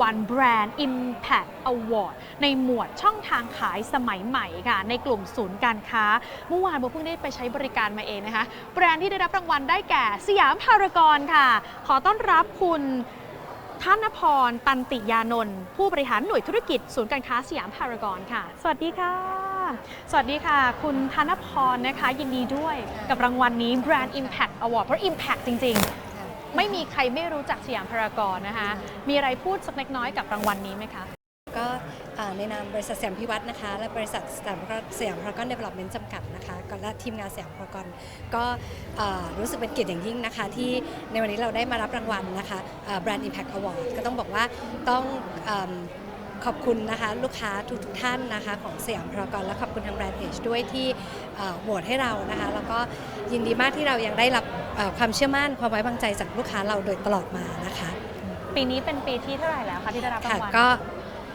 วัล Brand Impact Award ในหมวดช่องทางขายสมัยใหม่ค่ะ ในกลุ่มศูนย์การค้า เมื่อวานโบเพิ่งได้ไปใช้บริการมาเองนะคะ แบรนด์ที่ได้รับรางวัลได้แก่สยามพารากอนค่ะ ขอต้อนรับคุณธนพร ตันติยานนท์ผู้บริหารหน่วยธุรกิจศูนย์การค้าสยามพารากอนค่ะ สวัสดีค่ะ สวัสดีค่ะ คุณธนพรนะคะยินดีด้วยกับรางวัลนี้ Brand Impact Award เพราะ Impact จริง ๆ ไม่มีใครไม่รู้จักสยามพารากอนนะคะ มีอะไรพูดสักเล็กน้อยกับรางวัลนี้ไหมคะ ก็อ่าในนามบริษัทสยามพิวัฒน์นะคะ และบริษัทสยามพารากอนสยามพารากอนเดเวล็อปเมนต์จำกัดนะคะก็และทีมงานสยามพารากอนก็อ่ารู้สึกเป็นเกียรติอย่างยิ่งนะคะ ที่ในวันนี้เราได้มารับรางวัลนะคะแบรนด์ Impact Award ก็ต้องบอกว่าต้องอืม ขอบคุณนะคะลูกค้าทุกทท่านนะคะของสยามพารากอนและขอบคุณทางแบรนด์เอชด้วยที่อ่าโหวตให้เรานะคะ แล้วก็ยินดีมากที่เรายังได้รับเอ่อความเชื่อมั่นความไว้วางใจจากลูกค้าเราโดยตลอดมานะคะ ปีนี้เป็นปีที่เท่าไหร่แล้วคะที่ได้รับราค่ะงวัลก็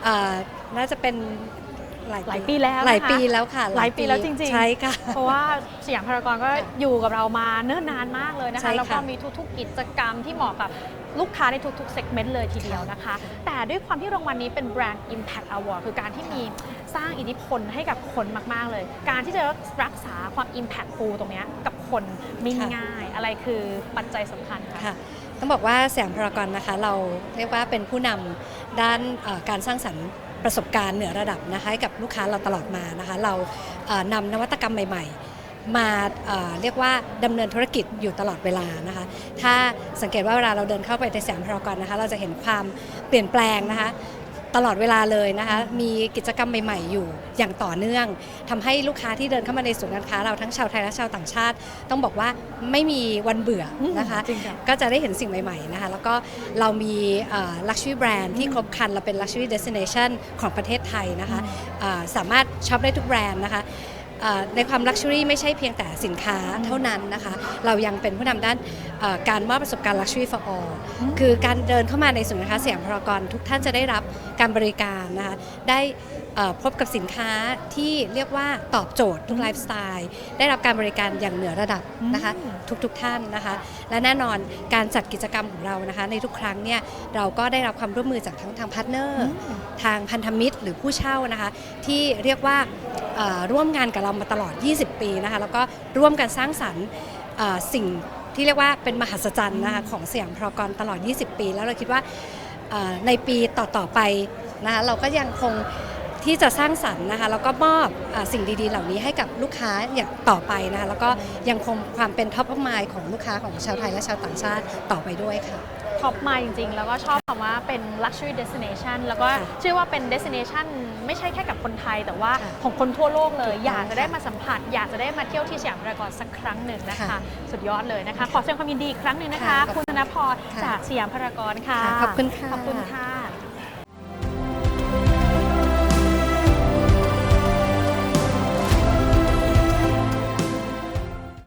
เอ่อน่าจะเป็น หลายหลายปีแล้วนะคะหลายปีแล้วค่ะ หลายปีแล้วจริงๆใช่ค่ะ เพราะว่าสยามพารากอนก็อยู่กับเรามาเนิ่นนานมากเลยนะใช่คะค่ะแล้วก็มีทุกๆกิจกรรมที่เหมาะกับลูกค้าในทุกๆเซกเมนต์เลยทีเดียวนะคะ แต่ด้วยความที่รางวัลนี้เป็นแบรนด์ Impact Award คือการที่มีสร้างอิทธิพลให้กับคนมาก ๆ เลย การที่จะรักษาความ Impactful ตรงเนี้ยกับคนไม่ง่าย อะไรคือปัจจัยสำคัญคะค่ะต้องบอกว่าสยามพารากอนนะคะ เราเรียกว่าเป็นผู้นำด้านเอ่อการสร้างสรรค์ ประสบการณ์เหนือระดับนะคะให้กับลูกค้าเราตลอดมานะคะ เรานำนวัตกรรมใหม่ ๆ มาเอ่อเรียกว่าดำเนินธุรกิจอยู่ตลอดเวลานะคะ ถ้าสังเกตว่าเวลาเราเดินเข้าไปในสยามพารากอนนะคะ เราจะเห็นความเปลี่ยนแปลงนะคะ ตลอดเวลาเลยนะคะ มีกิจกรรมใหม่ ๆ อยู่อย่างต่อเนื่องทำให้ลูกค้าที่เดินเข้ามาในศูนย์การค้าเราทั้งชาวไทยและชาวต่างชาติ ต้องบอกว่าไม่มีวันเบื่อนะคะจริงค่ะก็จะได้เห็นสิ่งใหม่ๆนะคะ แล้วก็เรามีลักชัวรี่แบรนด์ที่ครบครันเราเป็น Luxury Destination ของประเทศไทยนะคะอ่าสามารถช็อปได้ทุกแบรนด์นะคะอ่า ในความลักชัวรี่ไม่ใช่เพียงแต่สินค้าเท่านั้นนะคะ เรายังเป็นผู้นำด้านอ่าการมอบประสบการณ์ Luxury for all คือการเดินเข้ามาในศูนย์การค้าสยามพารากอนทุกท่านจะได้รับการบริการนะคะได้เอ่อพบกับสินค้าที่เรียกว่าตอบโจทย์ทุกไลฟ์สไตล์ได้รับการบริการอย่างเหนือระดับนะคะอืมทุกๆทท่านนะคะ และแน่นอนการจัดกิจกรรมของเรานะคะ ในทุกครั้งเนี่ยเราก็ได้รับความร่วมมือจากทั้งทางพาร์ทเนอร์ทางพันธมิตรหรือผู้เช่านะคะ ที่เรียกว่าเอ่อ ร่วมงานกับเรามาตลอด 20 ปีนะคะแล้วก็ร่วมกันสร้างสรรค์สิ่งที่เรียกว่าเป็นมหัศจรรย์นะคะของสยามพรากรตลอด 20 ปี แล้วเราคิดว่าในปีต่อๆไปนะคะเราก็ยังคง ที่จะสร้างสรรค์นะคะแล้วก็มอบอาสิ่งดีๆ เหล่านี้ให้กับลูกค้าอย่างต่อไปนะคะแล้วก็ยังคงความเป็นท็อป of mind ของลูกค้าของชาวไทยและชาวต่างชาติต่อไปด้วยค่ะท็อปมาจริงๆ แล้วก็ชอบคำว่าเป็น luxury destination แล้วก็ค่ะเชื่อว่าเป็น destination ไม่ใช่แค่กับคนไทย แต่ว่าค่ะของคนทั่วโลกเลยถูกต้องอยากจะได้ค่ะมาสัมผัส อยากจะได้มาเที่ยวที่สยามพารากอนสักครั้งหนึ่งนะคะค่ะสุดยอดเลยนะคะ ขอแสดงความยินดีอีกครั้งหนึ่งนะคะค่ะคุณธนพรค่ะจากสยามพารากอนค่ะค่ะ ขอบคุณค่ะขอบคุณค่ะ